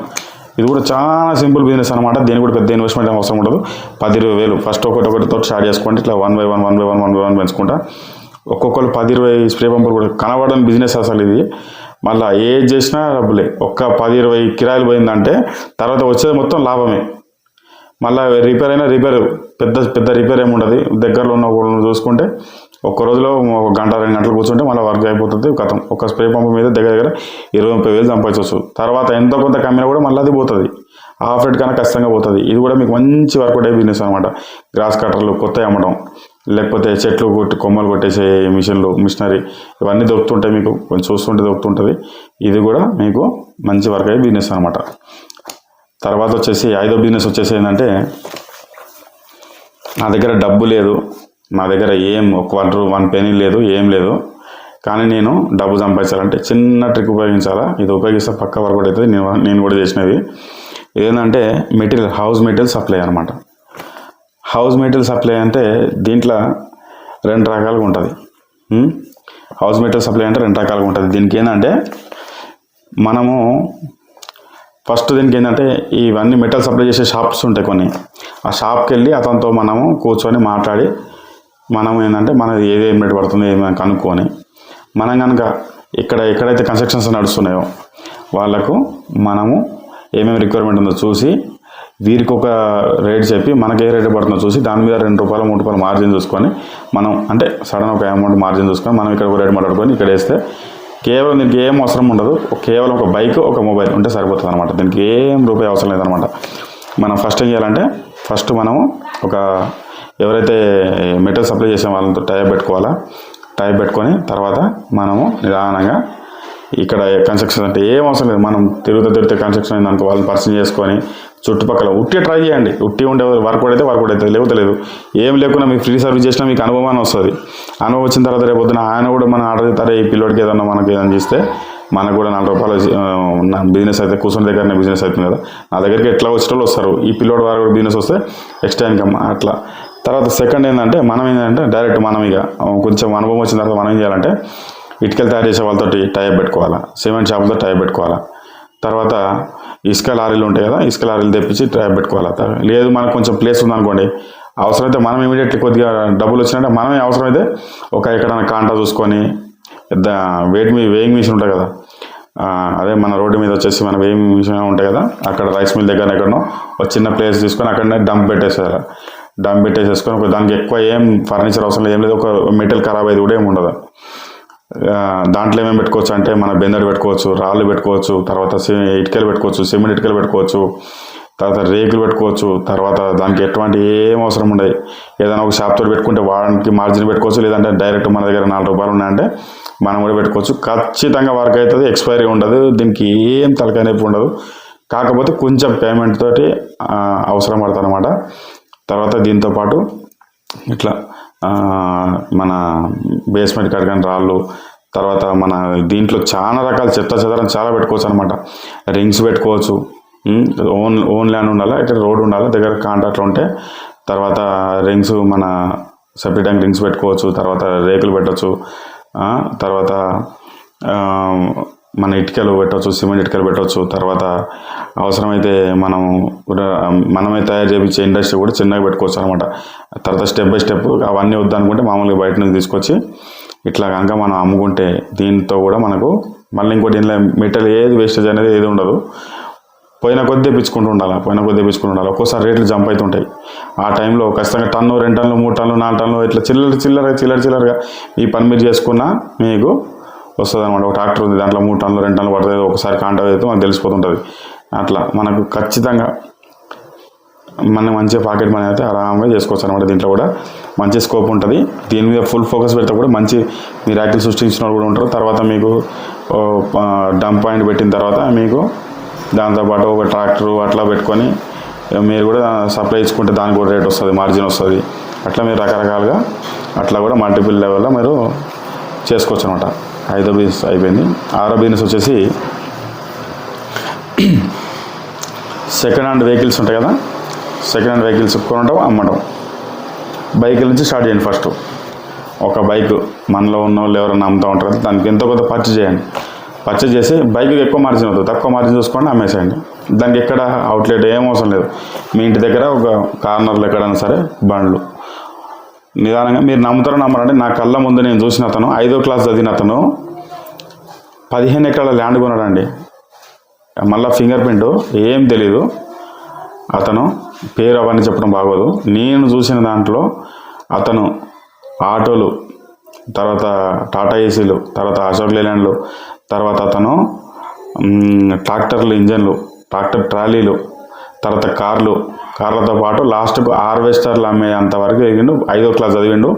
A: ఇది కూడా చాలా సింపుల్ బిజినెస్ అనమాట దీని కూడా పెద్ద ఇన్వెస్ట్మెంట్ అవసరం ఉండదు. పది ఇరవై వేలు. ఫస్ట్ ఒకటి ఒకటితో స్టార్ట్ చేసుకోండి. ఇట్లా one by one one by one one by one పెంచుకుంటా. ఒక్కొక్కరు పది ఇరవై స్ప్రే పంపులు కూడా కనబడని బిజినెస్ అసలు ఇది. మళ్ళీ ఏది చేసినా డబ్బులే. ఒక్క పది ఇరవై కిరాయిలు పోయిందంటే తర్వాత వచ్చేది మొత్తం లాభమే. మళ్ళీ రిపేర్ అయినా రిపేర్. పెద్ద పెద్ద రిపేర్ ఏమి ఉండదు దగ్గరలో ఉన్న వాళ్ళని చూసుకుంటే ఒక్క రోజులో ఒక గంట రెండు గంటలు కూర్చుంటే మళ్ళీ వర్క్ అయిపోతుంది కథం ఒక స్ప్రే పంప్ మీద దగ్గర దగ్గర ఇరవై ముప్పై వేలు సంపాదించవచ్చు. తర్వాత ఎంతో కొంత కమ్మినా కూడా మళ్ళీ అది పోతుంది. హాఫ్ రేట్ కన్నా ఖచ్చితంగా పోతుంది. ఇది కూడా మీకు మంచి వర్కౌట్ అయ్యే బిజినెస్ అనమాట గ్రాస్ కట్టర్లు కొత్త అమ్మడం. లేకపోతే చెట్లు కొట్టి కొమ్మలు కొట్టేసే మిషన్లు మిషనరీ ఇవన్నీ దొరుకుతుంటాయి మీకు. కొంచెం చూస్తుంటే దొరుకుతుంటుంది. ఇది కూడా మీకు మంచి వర్క్ అయ్యే బిజినెస్ అనమాట తర్వాత వచ్చేసి ఐదో బిజినెస్ వచ్చేసి ఏంటంటే నా దగ్గర డబ్బు లేదు. నా దగ్గర ఏం ఒక వన్ రూ వన్ పెనీ లేదు ఏం లేదు. కానీ నేను డబ్బు సంపాదించాలంటే చిన్న ట్రిక్ ఉపయోగించాలా? ఇది ఉపయోగిస్తే పక్క వర్క్ అవుతుంది నేను నేను కూడా చేసినది. ఏంటంటే మెటీరియల్ హౌస్ మెటీరియల్ సప్లై అనమాట హౌస్ మెటీరియల్ సప్లై అంటే దీంట్లో రెండు రకాలుగా ఉంటుంది. హౌస్ మెటీరియల్ సప్లై అంటే రెండు రకాలుగా ఉంటుంది. దీనికి ఏంటంటే మనము ఫస్ట్ దీనికి ఏంటంటే ఇవన్నీ మెటల్ సప్లై చేసే షాప్స్ ఉంటాయి కొన్ని. ఆ షాప్కి వెళ్ళి అతనితో మనము కూర్చొని మాట్లాడి మనం ఏంటంటే మనది ఏదేం రేటు పడుతుంది ఏమైనా కనుక్కొని మనం కనుక ఇక్కడ ఎక్కడైతే కన్స్ట్రక్షన్స్ నడుస్తున్నాయో వాళ్ళకు మనము ఏమేమి రిక్వైర్మెంట్ ఉందో చూసి వీరికి ఒక రేట్ చెప్పి మనకి ఏ రేట్ పడుతుందో చూసి దాని మీద రెండు రూపాయలు మూడు రూపాయలు మార్జిన్ చూసుకొని మనం అంటే సడన్ ఒక అమౌంట్ మార్జిన్ చూసుకొని మనం ఇక్కడ ఒక రేట్ మాట్లాడుకొని ఇక్కడ వేస్తే కేవలం దీనికి ఏం అవసరం ఉండదు. కేవలం ఒక బైక్ ఒక మొబైల్ ఉంటే సరిపోతుంది అనమాట దీనికి ఏం రూపాయి అవసరం లేదనమాట మనం ఫస్ట్ ఏం చేయాలంటే ఫస్ట్ మనము ఒక ఎవరైతే మెటీరియల్ సప్లై చేసే వాళ్ళతో టైప్ పెట్టుకోవాలా? టైప్ పెట్టుకొని తర్వాత మనము నిదానంగా ఇక్కడ కన్స్ట్రక్షన్ అంటే ఏం అవసరం లేదు. మనం తిరుగుతూ తిరుగుతూ కన్స్ట్రక్షన్ అయింది అనుకో వాళ్ళని పరిచయం చేసుకొని చుట్టుపక్కల ఉట్టి ట్రై చేయండి. ఉట్టి ఉండే వర్క్ అయితే వర్క్ అవుతుంది లేకపోతే లేదు. ఏం లేకుండా మీకు ఫ్రీ సర్వీస్ చేసినా మీకు అనుభవం వస్తుంది. అనుభవం వచ్చిన తర్వాత రేపు పొద్దున ఆయన కూడా మనం ఆర్డర్ చేస్తారా ఈ పిల్లోడికి ఏదన్నా మనకి ఏదైనా చేస్తే మనకు కూడా నాలుగు రూపాయలు బిజినెస్ అయితే కూర్చున్న దగ్గరనే బిజినెస్ అవుతుంది కదా. నా దగ్గరికి ఎట్లా వచ్చేటోళ్ళు వస్తారు? ఈ పిల్లోడి వారు కూడా బిజినెస్ వస్తే ఎక్స్ట్రా ఇన్కమ్ అట్లా. తర్వాత సెకండ్ ఏంటంటే మనం ఏంటంటే డైరెక్ట్ మనం ఇక కొంచెం అనుభవం వచ్చిన తర్వాత మనం ఏం చేయాలంటే ఇటుకలు తయారు చేసే వాళ్ళతోటి టైప్ పెట్టుకోవాలా. సిమెంట్ షాపులతో టైప్ పెట్టుకోవాలా. తర్వాత ఇసుక లారీలు ఉంటాయి కదా ఇసుక లారీలు తెప్పించి టైప్ పెట్టుకోవాలా. లేదు మనకు కొంచెం ప్లేస్ ఉందనుకోండి అవసరమైతే మనం ఇమీడియట్లీ కొద్దిగా డబ్బులు వచ్చినట్టే మనమే అవసరమైతే ఒక ఎక్కడైనా కాంటా చూసుకొని పెద్ద వెయిట్ మీ వేయింగ్ మిషన్ ఉంటుంది కదా అదే మన రోడ్డు మీద వచ్చేసి మన వేయింగ్ మిషన్ ఉంటాయి కదా అక్కడ రైస్ మిల్ దగ్గర ఎక్కడనో ఒక చిన్న ప్లేస్ తీసుకొని అక్కడనే డంప్ పెట్టేసారు దాని పెట్టేసేసుకొని ఒక దానికి ఎక్కువ ఏం ఫర్నిచర్ అవసరం లేదు ఏం లేదు. ఒక మెటీరియల్ ఖరాబ్ అయ్యేది కూడా ఏమి ఉండదు. దాంట్లో ఏమేమి పెట్టుకోవచ్చు అంటే మన బెందడు పెట్టుకోవచ్చు రాళ్ళు పెట్టుకోవచ్చు తర్వాత ఇటుకలు పెట్టుకోవచ్చు సిమెంట్ ఇటుకలు పెట్టుకోవచ్చు తర్వాత రేకులు పెట్టుకోవచ్చు తర్వాత దానికి ఎటువంటి ఏం అవసరం ఉండదు. ఏదైనా ఒక షాప్ తోటి పెట్టుకుంటే వాడానికి మార్జిన్ పెట్టుకోవచ్చు లేదంటే డైరెక్ట్ మన దగ్గర నాలుగు రూపాయలు ఉన్నాయంటే మనం కూడా పెట్టుకోవచ్చు. ఖచ్చితంగా వర్క్ అవుతుంది ఎక్స్పైరీ ఉండదు దీనికి ఏం తలకాయ ఉండదు. కాకపోతే కొంచెం పేమెంట్ తోటి అవసరం పడుతుంది అనమాట తర్వాత దీంతో పాటు ఇట్లా మన బేస్మెంట్ కడగని రాళ్ళు తర్వాత మన దీంట్లో చాలా రకాల చెత్త చెదరం చాలా పెట్టుకోవచ్చు అనమాట రింగ్స్ పెట్టుకోవచ్చు ఓన్ ఓన్ ల్యాండ్ ఉండాలా అయితే రోడ్ ఉండాలా దగ్గర కాంట్రాక్ట్లు ఉంటే తర్వాత రింగ్స్ మన సెపరేట్ ట్యాంక్ రింగ్స్ పెట్టుకోవచ్చు తర్వాత రేకులు పెట్టచ్చు తర్వాత మన ఇటుకలు పెట్టవచ్చు సిమెంట్ ఇటుకలు పెట్టవచ్చు తర్వాత అవసరమైతే మనం మనమే తయారు చేయించే ఇండస్ట్రీ కూడా చిన్నగా పెట్టుకోవచ్చు అనమాట తర్వాత స్టెప్ బై స్టెప్ అవన్నీ వద్దనుకుంటే మామూలుగా బయట నుంచి తీసుకొచ్చి ఇట్లా కనుక మనం అమ్ముకుంటే దీంతో కూడా మనకు మళ్ళీ ఇంకోటి ఇంట్లో మెటీరియల్ ఏది వేస్టేజ్ అనేది ఏది ఉండదు. పోయిన కొద్ది తెప్పించుకుంటూ ఉండాలి పోయిన కొద్ది తెప్పించుకుంటూ ఉండాలి. ఒక్కోసారి రేట్లు జంప్ అవుతుంటాయి ఆ టైంలో ఖచ్చితంగా టన్ను రెండు టన్నులు మూడు టన్నులు నాలుగు టన్నులు ఇట్లా చిల్లర చిల్లర చిల్లర చిల్లరగా ఈ పని మీరు చేసుకున్నా మీకు వస్తుంది అనమాట ఒక ట్రాక్టర్ ఉంది దాంట్లో మూడు టన్నులు రెండు టన్నులు పడుతుంది ఒకసారి కాంటాక్ట్ అయితే మనకు తెలిసిపోతుంటుంది. అట్లా మనకు ఖచ్చితంగా మన మంచిగా పాకెట్ మనీ అయితే ఆరామంగా చేసుకోవచ్చు అనమాట దీంట్లో కూడా. మంచి స్కోప్ ఉంటుంది. దీని మీద ఫుల్ ఫోకస్ పెడితే కూడా మంచి మిరాకిల్ సృష్టించిన వాళ్ళు కూడా ఉంటారు. తర్వాత మీకు డంప్ పాయింట్ పెట్టిన తర్వాత మీకు దాంతోపాటు ఒక ట్రాక్టర్ అట్లా పెట్టుకొని మీరు కూడా సప్లై ఇచ్చుకుంటే దానికి కూడా రేట్ వస్తుంది మార్జిన్ వస్తుంది. అట్లా మీరు రకరకాలుగా అట్లా కూడా మల్టిపుల్ లెవెల్లో మీరు చేసుకోవచ్చు అనమాట ఐదో బిజినెస్ అయిపోయింది. ఆరో బిజినెస్ వచ్చేసి సెకండ్ హ్యాండ్ వెహికల్స్ ఉంటాయి కదా. సెకండ్ హ్యాండ్ వెహికల్స్ కొనడం అమ్మడం. బైకుల నుంచి స్టార్ట్ చేయండి ఫస్ట్ ఒక బైక్ మనలో ఉన్న వాళ్ళు ఎవరైనా అమ్ముతూ ఉంటారు కదా, దానికి ఎంతో కొంత పర్చేజ్ చేయండి. పర్చేజ్ చేసి బైక్ ఎక్కువ మార్జిన్ అవుతుంది. తక్కువ మార్జిన్ చూసుకోండి అమ్మేసేయండి. దానికి ఎక్కడ అవుట్లెట్ ఏం అవసరం లేదు. మీ ఇంటి దగ్గర ఒక కార్నర్లో ఎక్కడైనా సరే బండ్లు. నిదానంగా మీరు నమ్ముతారో నమ్మరంటే నా కళ్ళ ముందు నేను చూసిన అతను ఐదో క్లాస్ చదివిన అతను పదిహేను ఎకరాల ల్యాండ్ కొన్నాడండి. మళ్ళీ ఫింగర్ ప్రింట్ ఏం తెలీదు. అతను పేరు అవన్నీ చెప్పడం బాగోదు. నేను చూసిన దాంట్లో అతను ఆటోలు తర్వాత టాటా ఏసీలు తర్వాత అశోక్ లేలాండ్లు తర్వాత అతను ట్రాక్టర్లు ఇంజన్లు ట్రాక్టర్ ట్రాలీలు తర్వాత కార్లు కార్లతో పాటు లాస్ట్కు హార్వెస్టర్లు అమ్మే అంతవరకు ఎదిగిండు ఐదో క్లాస్ చదివిండు.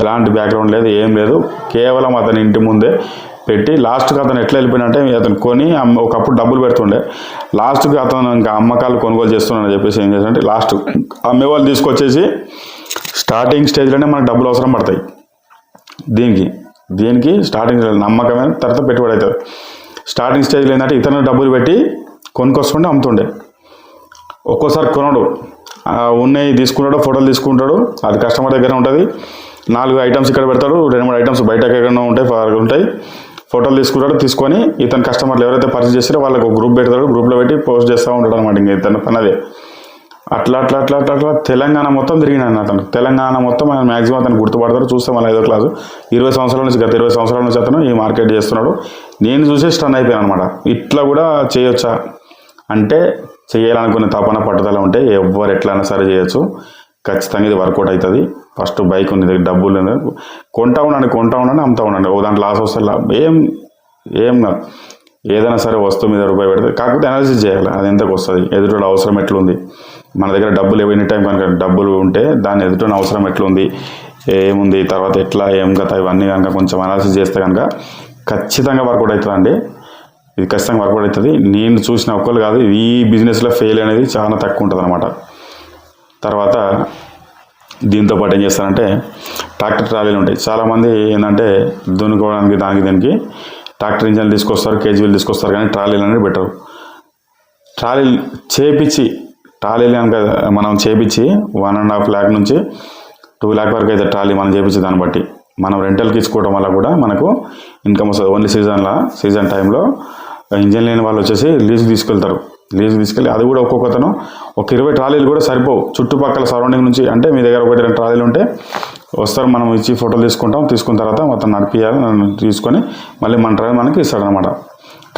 A: ఎలాంటి బ్యాక్గ్రౌండ్ లేదు ఏం లేదు. కేవలం అతని ఇంటి ముందే పెట్టి లాస్ట్కి అతను ఎట్లా వెళ్ళిపోయినంటే అతను కొని అమ్మ ఒకప్పుడు డబ్బులు పెడుతుండే. లాస్ట్కి అతను ఇంకా అమ్మకాలు కొనుగోలు చేస్తున్నాడని చెప్పేసి ఏం చేశాడంటే లాస్ట్ అమ్మే వాళ్ళు తీసుకొచ్చేసి స్టార్టింగ్ స్టేజ్లోనే మనకు డబ్బులు అవసరం పడతాయి. దీనికి దీనికి స్టార్టింగ్ నమ్మకమైన తర్వాత పెట్టుబడి అవుతుంది. స్టార్టింగ్ స్టేజ్లో ఏంటంటే ఇతను డబ్బులు పెట్టి కొనుక్కొస్తుండే అమ్ముతుండే. ఒక్కోసారి కొనడు. ఉన్నాయి తీసుకుంటాడు ఫోటోలు తీసుకుంటాడు అది కస్టమర్ దగ్గర ఉంటుంది. నాలుగు ఐటమ్స్ ఇక్కడ పెడతాడు రెండు మూడు ఐటమ్స్ బయట ఎక్కడైనా ఉంటాయి ఉంటాయి. ఫోటోలు తీసుకుంటాడు తీసుకొని ఇతను కస్టమర్లు ఎవరైతే పర్చేస్ చేస్తారో వాళ్ళకి ఒక గ్రూప్ పెడతాడు. గ్రూప్లో పెట్టి పోస్ట్ చేస్తూ ఉంటాడు అనమాట ఇంకా ఇతను పని అదే అట్లా అట్లా అట్లా అట్లా అట్లా తెలంగాణ మొత్తం తిరిగినాను అతను. తెలంగాణ మొత్తం ఆయన మ్యాక్సిమం అతను గుర్తుపడతారు చూస్తే మళ్ళీ ఐదో క్లాసు ఇరవై సంవత్సరాల నుంచి గత ఇరవై సంవత్సరాల నుంచి అతను ఈ మార్కెట్ చేస్తున్నాడు. నేను చూసి స్టన్ అయిపోయాను అనమాట ఇట్లా కూడా చేయొచ్చా? అంటే చేయాలనుకునే తపన పట్టుదల ఉంటే ఎవరు ఎట్లయినా సరే చేయొచ్చు. ఖచ్చితంగా ఇది వర్కౌట్ అవుతుంది. ఫస్ట్ బైక్ ఉంది దగ్గర డబ్బులు కొంటా ఉండండి కొంటా ఉండండి అమ్ముతా ఉండండి. ఓ దాంట్లో లాస్ వస్తే ఏం ఏం కాదు ఏదైనా సరే వస్తువు మీద రూపాయి పెడితే కాకపోతే అనాలిసిస్ చేయాలి. అది ఎంతకు వస్తుంది? ఎదుటి అవసరం ఎట్లుంది? మన దగ్గర డబ్బులు ఎనీ టైం కనుక డబ్బులు ఉంటే దాని ఎదుటి అవసరం ఎట్లుంది? ఏముంది? తర్వాత ఎట్లా ఏం కథ? ఇవన్నీ కనుక కొంచెం అనాలిసిస్ చేస్తే కనుక ఖచ్చితంగా వర్కౌట్ అవుతుందండి. ఇది ఖచ్చితంగా వర్కౌట్ అవుతుంది. నేను చూసిన ఒక్కరు కాదు ఈ బిజినెస్లో ఫెయిల్ అనేది చాలా తక్కువ ఉంటుంది అనమాట తర్వాత దీంతో పాటు ఏం చేస్తారంటే ట్రాక్టర్ ట్రాలీలు ఉంటాయి. చాలామంది ఏంటంటే దున్నుకోవడానికి దానికి దీనికి ట్రాక్టర్ ఇంజన్లు తీసుకొస్తారు కేజీలు తీసుకొస్తారు కానీ ట్రాలీలు అనేది బెటర్ ట్రాలీలు చేపించి ట్రాలీలు కనుక మనం చేపించి వన్ అండ్ హాఫ్ ల్యాక్ నుంచి టూ ల్యాక్ వరకు అయితే ట్రాలీ మనం చేపించి దాన్ని బట్టి మనం రెంటల్కి ఇచ్చుకోవడం వల్ల కూడా మనకు ఇన్కమ్ వస్తుంది. ఓన్లీ సీజన్లో సీజన్ టైంలో ఇంజన్ లేని వాళ్ళు వచ్చేసి లీజు తీసుకెళ్తారు. లీజు తీసుకెళ్ళి అది కూడా ఒక్కొక్కతను ఒక ఇరవై ట్రాలీలు కూడా సరిపోవు. చుట్టుపక్కల సరౌండింగ్ నుంచి అంటే మీ దగ్గర ఒకటి రెండు ట్రాలీలు ఉంటే వస్తారు. మనం ఇచ్చి ఫోటోలు తీసుకుంటాం. తీసుకున్న తర్వాత మొత్తం నడిపియాలి. తీసుకొని మళ్ళీ మన ట్రాలీ మనకి ఇస్తాడనమాట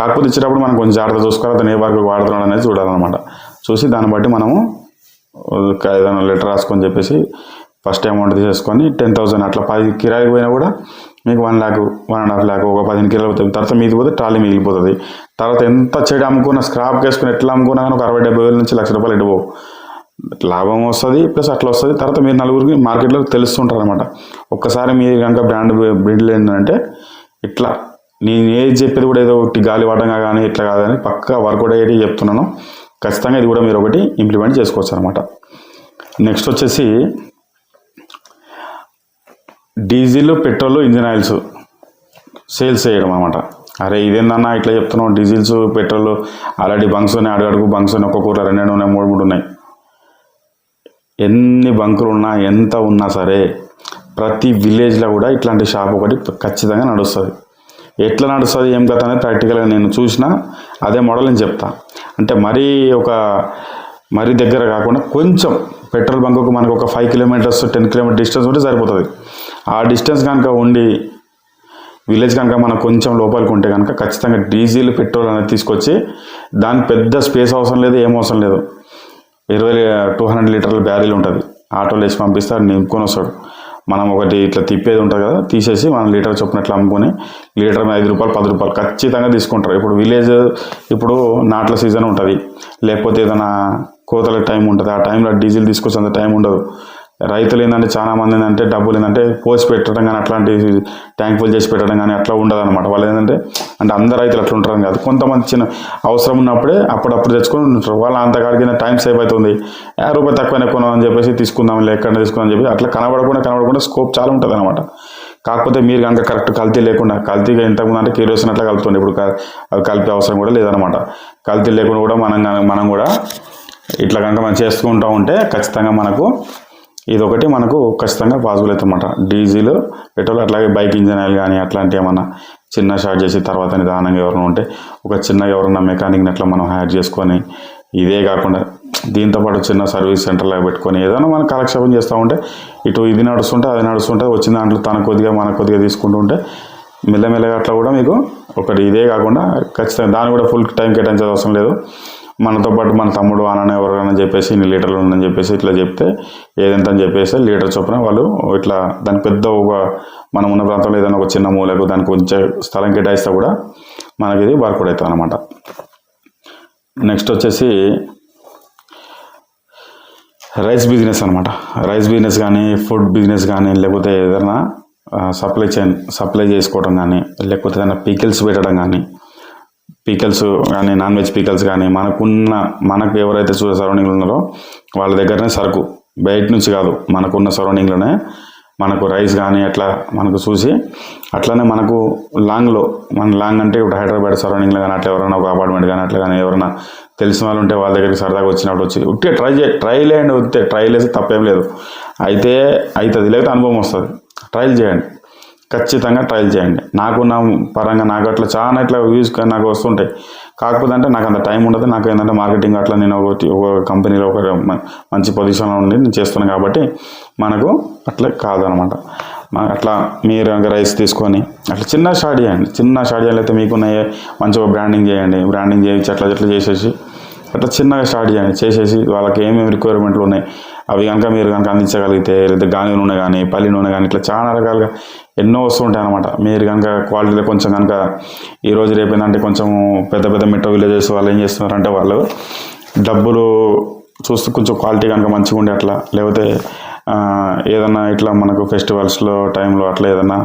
A: కాకపోతే ఇచ్చేటప్పుడు మనం కొంచెం జాగ్రత్త చూసుకోవాలి. అతను ఏ వరకు వాడుతున్నాడు అనేది చూడాలన్నమాట. చూసి దాన్ని బట్టి మనము ఒక ఏదైనా లెటర్ రాసుకొని చెప్పేసి ఫస్ట్ అమౌంట్ తీసేసుకొని టెన్ థౌసండ్ అట్లా పది కిరాయికి పోయినా కూడా మీకు one lakh one and half lakh ఒక పదిహేను కిలోలు పోతుంది తర్వాత మీది పోతే ట్రాలీ మిగిలిపోతుంది. తర్వాత ఎంత చెడు అమ్ముకున్న స్క్రాప్ వేసుకుని ఎట్లా అమ్ముకున్నా కానీ ఒక అరవై డెబ్బై వేల నుంచి లక్ష రూపాయలు ఎడిపోవు లాభం వస్తుంది ప్లస్ అట్లా వస్తుంది. తర్వాత మీరు నలుగురికి మార్కెట్లో తెలుస్తుంటారు అనమాట ఒక్కసారి మీరు కనుక బ్రాండ్ బ్రీడ్లు ఏంటంటే ఇట్లా. నేను ఏది చెప్పేది కూడా ఏదో ఒకటి గాలి వాటంగా కానీ ఇట్లా కాదని పక్కా వర్కౌట్ అయ్యేది చెప్తున్నాను. ఖచ్చితంగా ఇది కూడా మీరు ఒకటి ఇంప్లిమెంట్ చేసుకోవచ్చు అనమాట నెక్స్ట్ వచ్చేసి diesel petrol engine oils sales చేయడం అనమాట అరే ఇదేందన్నా ఇట్లా చెప్తున్నావు? డీజిల్స్ పెట్రోల్ ఆల్రెడీ బంక్స్ ఉన్నాయి అడుగడుగు బంక్స్ ఉన్నాయి ఒక్కొక్క రెండు రెండు ఉన్నాయి మూడు మూడు ఉన్నాయి. ఎన్ని బంకులు ఉన్నా ఎంత ఉన్నా సరే ప్రతి విలేజ్లో కూడా ఇట్లాంటి షాప్ ఒకటి ఖచ్చితంగా నడుస్తుంది. ఎట్లా నడుస్తుంది ఏం కథ అనేది ప్రాక్టికల్గా నేను చూసిన అదే మోడల్ నేను చెప్తా. అంటే మరీ ఒక మరీ దగ్గర కాకుండా కొంచెం పెట్రోల్ బంకుకు మనకు ఒక five kilometres ten kilometre distance ఉంటే సరిపోతుంది. ఆ డిస్టెన్స్ కనుక ఉండి విలేజ్ కనుక మనం కొంచెం లోపలికి ఉంటే కనుక ఖచ్చితంగా డీజిల్ పెట్రోల్ అనేది తీసుకొచ్చి దాని పెద్ద స్పేస్ అవసరం లేదు ఏం అవసరం లేదు. ఇరవై టూ హండ్రెడ్ లీటర్ల బ్యారీలు ఉంటుంది. ఆటోలో వేసి పంపిస్తే నింపుకొని వస్తాడు. మనం ఒకటి ఇట్లా తిప్పేది ఉంటుంది కదా తీసేసి మనం లీటర్ చొప్పున ఇట్లా అమ్ముకొని లీటర్ మీద ఐదు రూపాయలు పది రూపాయలు ఖచ్చితంగా తీసుకుంటారు. ఇప్పుడు విలేజ్ ఇప్పుడు నాట్ల సీజన్ ఉంటుంది. లేకపోతే ఏదైనా కోతల టైం ఉంటుంది. ఆ టైంలో డీజిల్ తీసుకొచ్చేంత టైం ఉండదు. రైతులు ఏంటంటే చాలా మంది ఏంటంటే డబ్బులు ఏంటంటే పోసి పెట్టడం కానీ అట్లాంటి ట్యాంక్ ఫుల్ చేసి పెట్టడం కానీ అట్లా ఉండదు అనమాట వాళ్ళు ఏంటంటే అంటే అందరు రైతులు అట్లా ఉంటారు కాదు. కొంతమంది చిన్న అవసరం ఉన్నప్పుడే అప్పుడప్పుడు తెచ్చుకొని ఉంటారు. వాళ్ళు అంతకాడికి టైం సేవ్ అవుతుంది. ఆ రూపాయి తక్కువనే కొనం అని చెప్పేసి తీసుకుందాం ఎక్కడ తీసుకుందాం అని చెప్పి అట్లా కనబడకుండా కనబడకుండా స్కోప్ చాలా ఉంటుంది అనమాట కాకపోతే మీరు కనుక కరెక్ట్ కల్తీ లేకుండా కల్తీగా ఇంతకుముందు అంటే కిరోసిన్ అట్లా కలుపుతుంది ఇప్పుడు అది కలిపే అవసరం కూడా లేదనమాట కల్తీ లేకుండా కూడా మనం మనం కూడా ఇట్లా కనుక మనం చేసుకుంటూ ఉంటే ఖచ్చితంగా మనకు ఇది ఒకటి మనకు ఖచ్చితంగా పాసిబుల్ అవుతుంది అనమాట డీజిల్ పెట్రోల్ అట్లాగే బైక్ ఇంజన్ ఆయిల్ కానీ అట్లాంటి ఏమన్నా చిన్న షార్ట్ చేసి తర్వాత నిదానంగా ఎవరైనా ఉంటే ఒక చిన్న ఎవరన్నా మెకానిక్ని అట్లా మనం హైర్ చేసుకొని ఇదే కాకుండా దీంతో పాటు చిన్న సర్వీస్ సెంటర్లో పెట్టుకొని ఏదైనా మనం కాలక్షేపం చేస్తూ ఉంటే ఇటు ఇది నడుస్తుంటే అది నడుస్తుంటే వచ్చిన దాంట్లో తన కొద్దిగా మన కొద్దిగా తీసుకుంటూ ఉంటే మెల్లమెల్లగా అట్లా కూడా మీకు ఒకటి ఇదే కాకుండా ఖచ్చితంగా దాన్ని కూడా ఫుల్ టైం కేటాయించాల్సిన అవసరం లేదు. మనతో పాటు మన తమ్ముడు అనని ఎవరైనా చెప్పేసి ఇన్ని లీటర్లు ఉందని చెప్పేసి ఇట్లా చెప్తే ఏదెంత అని చెప్పేసి లీటర్ చొప్పున వాళ్ళు ఇట్లా దాని పెద్ద ఒక మనం ఉన్న ప్రాంతంలో ఏదైనా ఒక చిన్న మూలకు దానికి కొంచెం స్థలం కేటాయిస్తే కూడా మనకి ఇది వర్కౌట్ అవుతుంది అనమాట నెక్స్ట్ వచ్చేసి రైస్ బిజినెస్ అనమాట రైస్ బిజినెస్ కానీ ఫుడ్ బిజినెస్ కానీ లేకపోతే ఏదైనా సప్లై చైన్ సప్లై చేసుకోవడం కానీ లేకపోతే ఏదైనా పీకిల్స్ పెట్టడం కానీ పీకల్స్ కానీ నాన్ వెజ్ పీకల్స్ కానీ మనకున్న మనకు ఎవరైతే చూ సరౌండింగ్లో ఉన్నారో వాళ్ళ దగ్గరనే సరుకు. బయట నుంచి కాదు మనకున్న సరౌండింగ్లోనే మనకు రైస్ కానీ అట్లా మనకు చూసి అట్లనే మనకు లాంగ్లో మన లాంగ్ అంటే ఇప్పుడు హైదరాబాద్ సరౌండింగ్లో కానీ అట్లా ఎవరైనా ఒక అపార్ట్మెంట్ కానీ అట్లా కానీ ఎవరైనా తెలిసిన వాళ్ళు ఉంటే వాళ్ళ దగ్గరికి సరదాగా వచ్చినప్పుడు వచ్చి ఉట్టే ట్రై చే ట్రైల్ అండ్ ఉత్తే ట్రైల్ వేసి తప్పేం లేదు. అయితే అవుతుంది లేకపోతే అనుభవం వస్తుంది. ట్రైల్ చేయండి. ఖచ్చితంగా ట్రయల్ చేయండి. నాకు నా పరంగా నాకు అట్లా చాలా ఇట్లా వ్యూస్ నాకు వస్తుంటాయి. కాకపోతే అంటే నాకు అంత టైం ఉండదు. నాకు ఏంటంటే మార్కెటింగ్ అట్లా నేను ఒకటి ఒక కంపెనీలో ఒక మంచి పొజిషన్లో ఉండి నేను చేస్తున్నాను కాబట్టి మనకు అట్లా కాదనమాట. అట్లా మీరు రైస్ తీసుకొని అట్లా చిన్న స్టార్ట్ చేయండి చిన్న స్టార్ట్ చేయాలి అయితే మీకున్న మంచిగా బ్రాండింగ్ చేయండి. బ్రాండింగ్ చేయించి అట్లా ఇట్లా చేసేసి అట్లా చిన్నగా స్టార్ట్ చేయండి. చేసేసి వాళ్ళకి ఏమేమి రిక్వైర్మెంట్లు ఉన్నాయి అవి కనుక మీరు కనుక అందించగలిగితే లేదా గాని నూనె కానీ పల్లి నూనె కానీ ఇట్లా చాలా రకాలుగా ఎన్నో వస్తుంటాయి అనమాట మీరు కనుక క్వాలిటీలో కొంచెం కనుక ఈరోజు రేపు ఏంటంటే కొంచెం పెద్ద పెద్ద మెట్రో విలేజెస్ వాళ్ళు ఏం చేస్తున్నారంటే వాళ్ళు డబ్బులు చూస్తూ కొంచెం క్వాలిటీ కనుక మంచిగా ఉండే అట్లా లేకపోతే ఏదన్నా ఇట్లా మనకు ఫెస్టివల్స్లో టైంలో అట్లా ఏదన్నా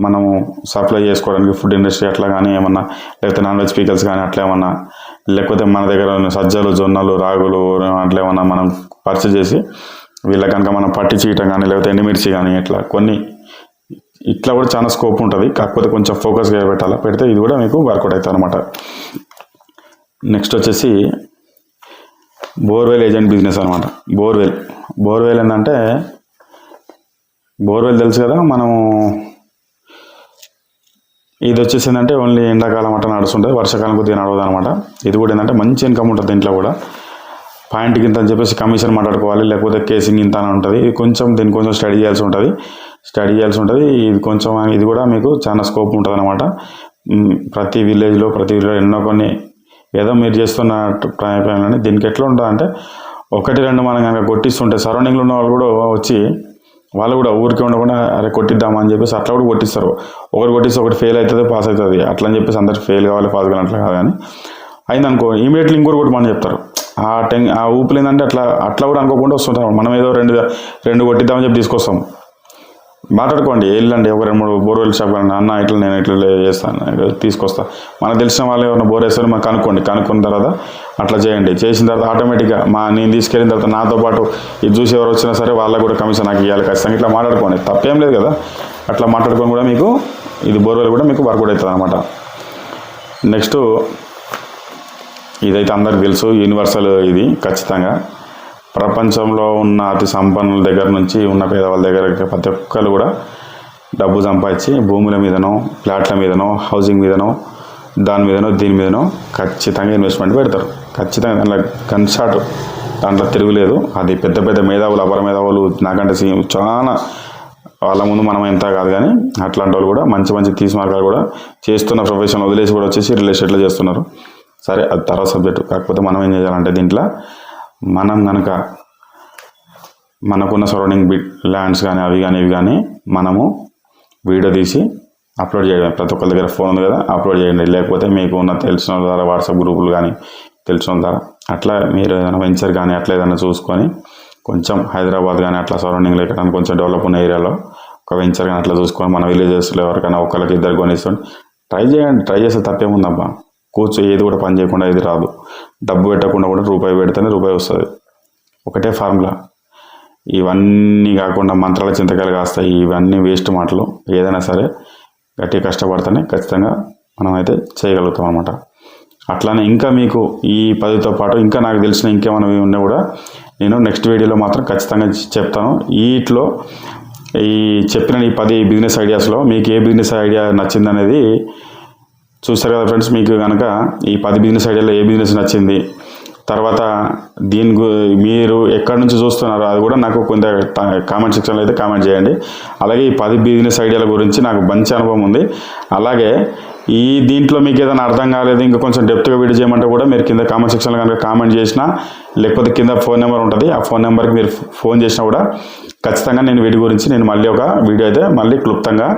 A: మనము సప్లై చేసుకోవడానికి ఫుడ్ ఇండస్ట్రీ అట్లా కానీ ఏమన్నా లేకపోతే నాన్ వెజ్ పీకల్స్ కానీ అట్లా ఏమన్నా లేకపోతే మన దగ్గర సజ్జలు జొన్నలు రాగులు అట్లా ఏమన్నా మనం పర్చేజ్ చేసి వీళ్ళ కనుక మనం పట్టి చీయటం కానీ లేకపోతే ఎండుమిర్చి కానీ ఇట్లా కొన్ని ఇట్లా కూడా చాలా స్కోప్ ఉంటుంది. కాకపోతే కొంచెం ఫోకస్గా పెట్టాలి? పెడితే ఇది కూడా మీకు వర్కౌట్ అవుతుంది అనమాట నెక్స్ట్ వచ్చేసి బోర్వెల్ ఏజెంట్ బిజినెస్ అనమాట బోర్వెల్ బోర్వెల్ ఏంటంటే బోర్వెల్ తెలుసు కదా మనము ఇది వచ్చేసి ఏంటంటే ఓన్లీ ఎండాకాలం అట్లా నడుస్తుంటుంది వర్షాకాలం కొద్దిగా నడవదు అనమాట ఇది కూడా ఏంటంటే మంచి ఇన్కమ్ ఉంటుంది దీంట్లో కూడా. పాయింట్కి ఇంత అని చెప్పేసి కమిషన్ మాట్లాడుకోవాలి లేకపోతే కేసింగ్ ఇంత అని ఉంటుంది. ఇది కొంచెం దీన్ని కొంచెం స్టడీ చేయాల్సి ఉంటుంది. స్టడీ చేయాల్సి ఉంటుంది. ఇది కొంచెం ఇది కూడా మీకు చాలా స్కోప్ ఉంటుంది అనమాట ప్రతి విలేజ్లో ప్రతి విలేజ్లో ఎన్నో కొన్ని ఏదో మీరు చేస్తున్న ప్రయాణాన్ని దీనికి ఎట్లా ఉంటుంది అంటే ఒకటి రెండు మనం కనుక కొట్టిస్తుంటే సరౌండింగ్లో ఉన్న వాళ్ళు కూడా వచ్చి వాళ్ళు కూడా ఊరికే ఉండకుండా అరే కొట్టిద్దామా? అని చెప్పేసి అట్లా కూడా కొట్టిస్తారు. ఒకరు కొట్టిస్తే ఒకటి ఫెయిల్ అవుతుంది పాస్ అవుతుంది. అట్లా అని చెప్పేసి అందరు ఫెయిల్ కావాలి పాస్ కావాలి అట్లా కాదు కానీ అయిందనుకో ఇమీడియట్లీ ఇంకోటి కొట్టమని చెప్తారు. ఆ టెన్ ఆ ఊపులు ఏంటంటే అట్లా అట్లా కూడా అనుకోకుండా వస్తుంటాం మనం ఏదో రెండు రెండు కొట్టిద్దామని చెప్పి తీసుకొస్తాం. మాట్లాడుకోండి వెళ్ళండి ఒక రెండు మూడు బోర్వెల్ షాప్ అండి అన్న ఇట్లా నేను ఇట్లా చేస్తాను. తీసుకొస్తాను తీసుకొస్తా. మనకు తెలిసిన వాళ్ళు ఎవరైనా బోర్ వేస్తారు మనం కనుక్కోండి. కనుక్కున్న తర్వాత అట్లా చేయండి. చేసిన తర్వాత ఆటోమేటిక్గా మా నేను తీసుకెళ్ళిన తర్వాత నాతో పాటు ఇది చూసి ఎవరు వచ్చినా సరే వాళ్ళకు కూడా కమిషన్ నాకు ఇవ్వాలి ఖచ్చితంగా. ఇట్లా మాట్లాడుకోండి. తప్పేం లేదు కదా. అట్లా మాట్లాడుకొని కూడా మీకు ఇది బోర్వెల్ కూడా మీకు వర్కౌట్ అవుతుంది అనమాట నెక్స్ట్ ఇదైతే అందరికి తెలుసు యూనివర్సల్ ఇది ఖచ్చితంగా. ప్రపంచంలో ఉన్న అతి సంపన్నుల దగ్గర నుంచి ఉన్న పేదవాళ్ళ దగ్గర ప్రతి ఒక్కరు కూడా డబ్బు సంపాదించి భూముల మీదనో ఫ్లాట్ల మీదనో హౌసింగ్ మీదనో దాని మీదనో దీని మీదనో ఖచ్చితంగా ఇన్వెస్ట్మెంట్ పెడతారు. ఖచ్చితంగా దాంట్లో గన్ షాట్ దాంట్లో తిరుగులేదు అది పెద్ద పెద్ద మేధావులు అపర మేధావులు నాకంటే చాలా వాళ్ళ ముందు మనం ఎంత కాదు కానీ అట్లాంటి వాళ్ళు కూడా మంచి మంచి తీసి మార్గాలు కూడా చేస్తున్న ప్రొఫెషన్ వదిలేసి కూడా వచ్చేసి రియల్ ఎస్టేట్లో చేస్తున్నారు. సరే అది తర్వాత సబ్జెక్ట్ కాకపోతే మనం ఏం చేయాలంటే దీంట్లో మనం కనుక మనకున్న సరౌండింగ్ బిట్ ల్యాండ్స్ కానీ అవి కానీ ఇవి కానీ మనము వీడియో తీసి అప్లోడ్ చేయడం. ప్రతి ఒక్కరి దగ్గర ఫోన్ ఉంది కదా అప్లోడ్ చేయండి. లేకపోతే మీకు ఉన్న తెలిసిన ద్వారా వాట్సాప్ గ్రూపులు కానీ తెలిసిన ద్వారా. అట్లా మీరు ఏదైనా వెంచర్ కానీ అట్లా ఏదైనా చూసుకొని కొంచెం హైదరాబాద్ కానీ అట్లా సరౌండింగ్లో ఎక్కడ కొంచెం డెవలప్ ఉన్న ఏరియాలో ఒక వెంచర్ కానీ అట్లా చూసుకొని మన విలేజెస్లో ఎవరికైనా ఒకరికి ఇద్దరు కొనిస్తుంది ట్రై చేయండి. ట్రై చేస్తే తప్పేముందబ్బా? కూర్చో ఏది కూడా పని చేయకుండా ఇది రాదు. డబ్బు పెట్టకుండా కూడా రూపాయి పెడితేనే రూపాయి వస్తుంది. ఒకటే ఫార్ములా ఇవన్నీ కాకుండా మంత్రాల చింతకాయలు కాస్తాయి. ఇవన్నీ వేస్ట్ మాటలు. ఏదైనా సరే గట్టిగా కష్టపడితేనే ఖచ్చితంగా మనమైతే చేయగలుగుతాం అనమాట అట్లానే ఇంకా మీకు ఈ పదితో పాటు ఇంకా నాకు తెలిసిన ఇంకేమైనా ఉన్నా కూడా నేను నెక్స్ట్ వీడియోలో మాత్రం ఖచ్చితంగా చెప్తాను. వీటిలో ఈ చెప్పిన ఈ పది బిజినెస్ ఐడియాస్లో మీకు ఏ బిజినెస్ ఐడియా నచ్చిందనేది చూస్తారు కదా ఫ్రెండ్స్? మీకు కనుక ఈ పది బిజినెస్ ఐడియాలో ఏ బిజినెస్ నచ్చింది? తర్వాత దీని గు మీరు ఎక్కడి నుంచి చూస్తున్నారో అది కూడా నాకు కొంత కామెంట్ సెక్షన్లో అయితే కామెంట్ చేయండి. అలాగే ఈ పది బిజినెస్ ఐడియాల గురించి నాకు మంచి అనుభవం ఉంది. అలాగే ఈ దీంట్లో మీకు ఏదైనా అర్థం కాలేదు ఇంకా కొంచెం డెప్త్గా వీడియో చేయమంటే కూడా మీరు కింద కామెంట్ సెక్షన్లో కనుక కామెంట్ చేసినా లేకపోతే కింద ఫోన్ నెంబర్ ఉంటుంది ఆ ఫోన్ నెంబర్కి మీరు ఫోన్ చేసినా కూడా ఖచ్చితంగా నేను వీటి గురించి నేను మళ్ళీ ఒక వీడియో అయితే మళ్ళీ క్లుప్తంగా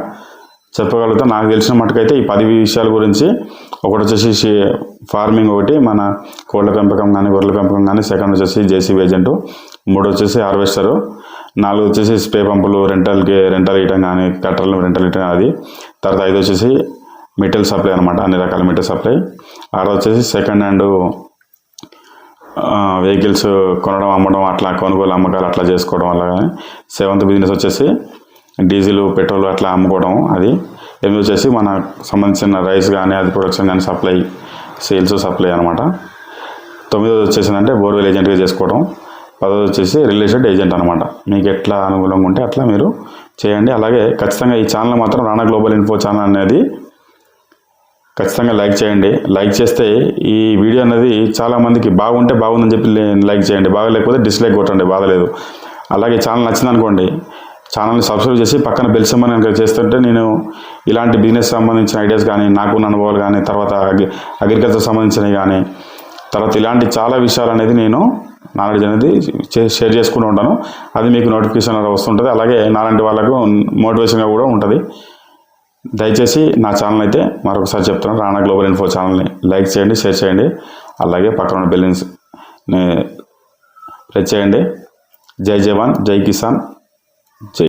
A: చెప్పగలుగుతా. నాకు తెలిసిన మటుకైతే ఈ పది విషయాల గురించి ఒకటి వచ్చేసి ఫార్మింగ్ ఒకటి మన కోళ్ళ పెంపకం కానీ గొర్రెల పెంపకం కానీ సెకండ్ వచ్చేసి జేసీబీ ఏజెంటు మూడు వచ్చేసి హార్వెస్టరు నాలుగు వచ్చేసి స్ప్రే పంపులు రెంటల్కి రెంటల్ ఇయటం కానీ కట్టర్లు రెంటల్ ఇయటం అది. తర్వాత ఐదు వచ్చేసి మెటీరియల్ సప్లై అనమాట అన్ని రకాల మెటీరియల్ సప్లై. ఆరు వచ్చేసి సెకండ్ హ్యాండ్ వెహికల్స్ కొనడం అమ్మడం అట్లా కొనుగోలు అమ్మకాలు అట్లా చేసుకోవడం వల్ల కానీ సెవెంత్ బిజినెస్ వచ్చేసి డీజిల్ పెట్రోల్ అట్లా అమ్ముకోవడం అది. ఎనిమిది వచ్చేసి మన సంబంధించిన రైస్ కానీ అది ప్రొడక్షన్ కానీ సప్లై సేల్స్ సప్లై అనమాట తొమ్మిదోది వచ్చేసిందంటే బోర్వెల్ ఏజెంట్గా చేసుకోవడం. పదోది వచ్చేసి రియల్ ఎస్టేట్ ఏజెంట్ అనమాట మీకు ఎట్లా అనుకూలంగా ఉంటే అట్లా మీరు చేయండి. అలాగే ఖచ్చితంగా ఈ ఛానల్ మాత్రం రాణా గ్లోబల్ ఇన్ఫో ఛానల్ అనేది ఖచ్చితంగా లైక్ చేయండి. లైక్ చేస్తే ఈ వీడియో అనేది చాలామందికి బాగుంటే బాగుందని చెప్పి లైక్ చేయండి. బాగలేకపోతే డిస్లైక్ కొట్టండి. బాధలేదు అలాగే ఛానల్ నచ్చింది అనుకోండి ఛానల్ని సబ్స్క్రైబ్ చేసి పక్కన బెల్ సింబల్ కనుక చేస్తుంటే నేను ఇలాంటి బిజినెస్ సంబంధించిన ఐడియాస్ కానీ నాకున్న అనుభవాలు కానీ తర్వాత అగ్రికల్చర్ సంబంధించినవి కానీ తర్వాత ఇలాంటి చాలా విషయాలు అనేది నేను నాలెడ్జ్ అనేది షేర్ చేసుకుంటూ ఉంటాను. అది మీకు నోటిఫికేషన్ వస్తుంటుంది. అలాగే నాలాంటి వాళ్ళకు మోటివేషన్గా కూడా ఉంటుంది. దయచేసి నా ఛానల్ అయితే మరొకసారి చెప్తున్నాను. రాణా గ్లోబల్ ఇన్ఫో ఛానల్ని లైక్ చేయండి షేర్ చేయండి. అలాగే పక్కన ఉన్న బెల్లిన్స్ ప్రెస్ చేయండి. జై జవాన్ జై కిసాన్ జై